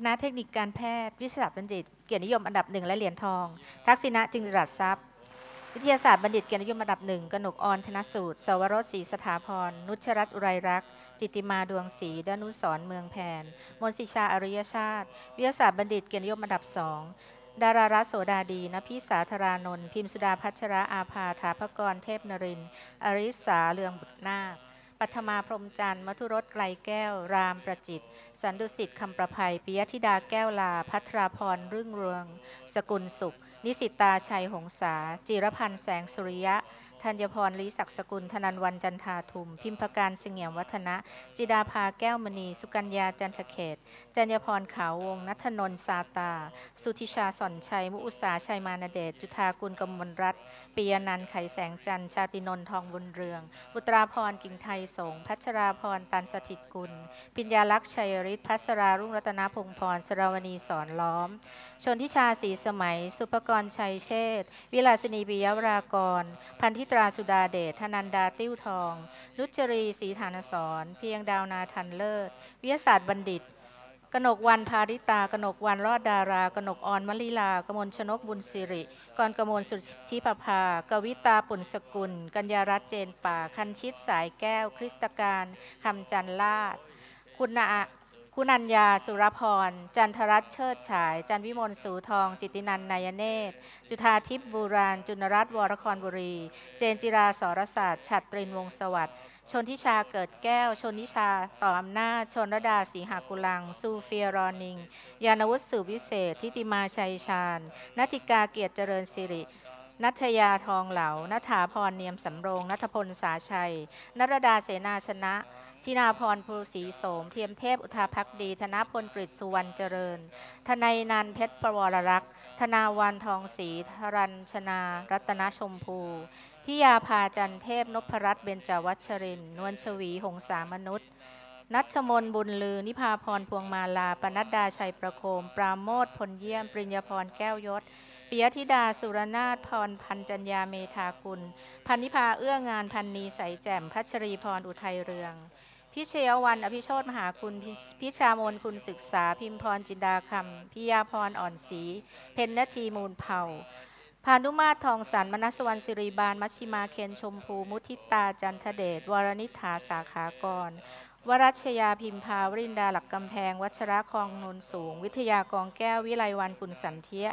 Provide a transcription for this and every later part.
คณะเทคนิคการแพทย์ วิทยาศาสตร์บัณฑิต เกียรตินิยมอันดับหนึ่งและเหรียญทอง ทักษิณะจึงจรัสทรัพย์ วิทยาศาสตร์บัณฑิตเกียรตินิยมอันดับหนึ่งกนกออนธนสูตร สวรสศรีสถาพร นุชรัตน์อุไรรักษ์จิติมาดวงศรีดนุสรณ์เมืองแผนมนศิชาอริยชาติ วิทยาศาสตร์บัณฑิตเกียรตินิยมอันดับสองดารารัตโสดาดีนพิสาธารานนท์พิมสุดาพัชระอาภาถาพกรเทพนรินอริสาเลืองบุตรนาค ปัทมาพรมจันทร์มัทุรสไกลแก้ว รามประจิต สันดุสิตคำประภัยปิยธิดาแก้วลา พัทราพรรื่งเรือง สกุลสุข นิสิตาชัยหงษา จิรพันธ์แสงสุริยะ ธัญพรลีศักดิ์สกุล ธนันวันจันทาทุม พิมพการเสงี่ยมวัฒนะ จิดาภาแก้วมณี สุกัญญาจันทเขต จัญญพรขาววงศ์นัทนนซาตา สุธิชาสอนชัย มุอุสาชัยมานเดช จุธากุลกมลรัตปิยนันไขแสงจันชาตินนททองบุญเรือง อุตราพรกิ่งไทยสง พัชราพรตันสถิตกุล ปิญญาลักษ์ชัยฤทธิ์พัสรารุ่งรัตนพงพรสราวณีสอนล้อม ชนทิชาสีสมัย สุภกรชัยเชษวิลาสินีปิยวรากร พันธิตราสุดาเดชธนันดาติ้วทอง นุจรีศรีฐานสอนเพียงดาวนาทันเลิศ วิทยาศาสตร์บัณฑิต กนกวันพาริตากนกวันรอดดารากนกออนมลิลากมลชนกบุญสิริกรกมลสุทธิปภากวิตาปุ่นสกุล กัญญารัตน์เจนป่า คันชิตสายแก้ว คริสตการคำจันลาด คุณอา คุณัญญาสุรพร จันทรัตเชิดฉาย จันวิมลสูทอง จิตินันนายเนตร จุธาทิพย์บูราณจุนรัตน์วรครบุรี เจนจิราสรศาสตร์ฉัตรตรินวงศสวัสดิ์ชนทิชาเกิดแก้ว ชนทิชาต่ออำนาจ ชนรดาสีหากุลัง ซูเฟียรอนิง ยานวุฒิสืบวิเศษ ทิติมาชัยชาญนัทธิกาเกียรติเจริญสิริ นัทยาทองเหลานัฐาพรเนียมสำโรง นัทพลสาชัย นรดาเสนาชนะทินาพรภูศรีโสม เทียมเทพอุทาพักดี ธนพลกฤษสุวรรณเจริญ ทนายนันเพชรประวรรักษ์ ธนาวันทองศรีธรัญชนา รัตนชมพูทิยาภาจันเทพนพรัตน์เบญจวัชริน นวลชวี หงสามนุษย์นัชมนบุญลือ นิพาพรพวงมาลา ปนัดดาชัยประโคม ปราโมทพลเยี่ยม ปริญญาพรแก้วยศ ปิยธิดาสุรนาถพรพันจัญญาเมธากุลพันนิพาเอื้องานพันนีใสแจ่มพัชรีพรอุทัยเรือง พิเชยวันอภิโชตมหาคุณพิพิชามนคุณศึกษาพิมพรจินดาคำพิยาพรอ่อนศรีเพนนทีมูลเผ่าพานุมาตรทองสันมนัสวรรณสิริบาล มัชชิมาเคนชมพู มุทิตาจันทเดชวรนิธาสาขากร วรัชยาพิมพาวรินดาหลักกำแพง วัชระคองนนสูง วิทยากองแก้ว วิไลวันกุลสันเทีย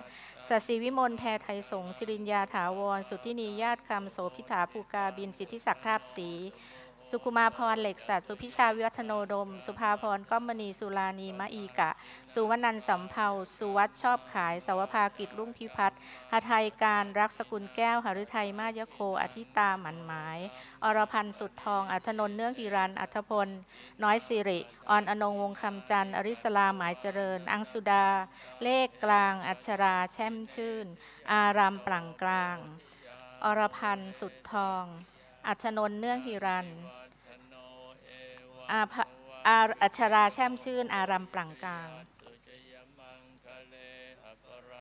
สศิวิมลแพรไทยสงสิรินยาถาวร สุทธินีญาติคำโสพิถาภูกาบินสิทธิศักดิ์ทาบศรี สุขุมาพรเหล็กสัตว์สุพิชาวิวัฒโนดม สุภาพรก้อมมณีสุลานีมะอีกะ สุวนันท์สำเภาสุวัชชอบขายสาวภากิจรุ่งพิพัฒน์หทัยการรักสกุลแก้วหฤทัยมายโค อธิตาหมันหมาย อรพันธ์สุดทอง อัธนนเนื่องกิรัน อัธพล น้อยสิริ ออนอนงวงคำจันทร์อริสลาหมายเจริญ อังสุดา เลขกลาง อัชราแช่มชื่น อารามปลังกลาง อรพันธ์สุดทอง อัธนนท์เนื่องหิรันอาภอาอัชราแช่มชื่น อารามปลั่งกลาง